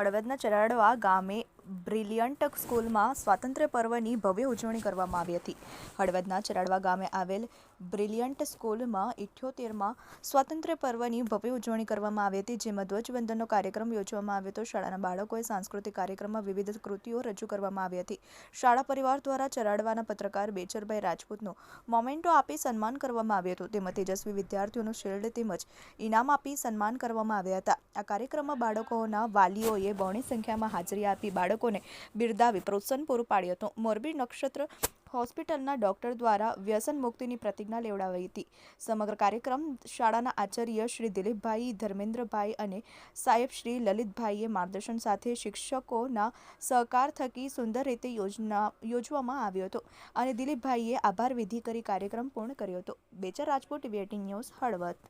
હળવદના ચરાડવા ગામે બ્રિલિયન્ટ સ્કૂલમાં સ્વાતંત્ર્ય પર્વની ભવ્ય ઉજવણી કરવામાં આવી હતી. હળવદના ચરાડવા ગામે આવેલ બ્રિલિયન્ટ સ્કૂલમાં ઇઠ્યોતેરમાં સ્વાતંત્ર્ય પર્વની ભવ્ય ઉજવણી કરવામાં આવી હતી, જેમાં ધ્વજવંદનનો કાર્યક્રમ યોજવામાં આવ્યો હતો. શાળાના બાળકોએ સાંસ્કૃતિક કાર્યક્રમમાં વિવિધ કૃતિઓ રજૂ કરવામાં આવી હતી. શાળા પરિવાર દ્વારા ચરાડવાના પત્રકાર બેચરભાઈ રાજપૂતનું મોમેન્ટો આપી સન્માન કરવામાં આવ્યું હતું. તેમાં તેજસ્વી વિદ્યાર્થીઓનું શિલ્ડ તેમજ ઇનામ આપી સન્માન કરવામાં આવ્યા હતા. આ કાર્યક્રમમાં બાળકોના વાલીઓએ બહોળી સંખ્યામાં હાજરી આપી બાળકોને બિરદાવી પ્રોત્સાહન પૂરું પાડ્યું હતું. મોરબી નક્ષત્ર હોસ્પિટલના ડોક્ટર દ્વારા વ્યસન મુક્તિની પ્રતિજ્ઞા લેવડાવી હતી. સમગ્ર કાર્યક્રમ શાળાના આચાર્ય શ્રી દિલીપભાઈ, ધર્મેન્દ્રભાઈ અને સાહેબ શ્રી લલિતભાઈએ માર્ગદર્શન સાથે શિક્ષકોના સહકાર થકી સુંદર રીતે યોજના યોજવામાં આવ્યો હતો અને દિલીપભાઈએ આભાર વિધિ કરી કાર્યક્રમ પૂર્ણ કર્યો હતો. Bechar Rajput TV news Halvad.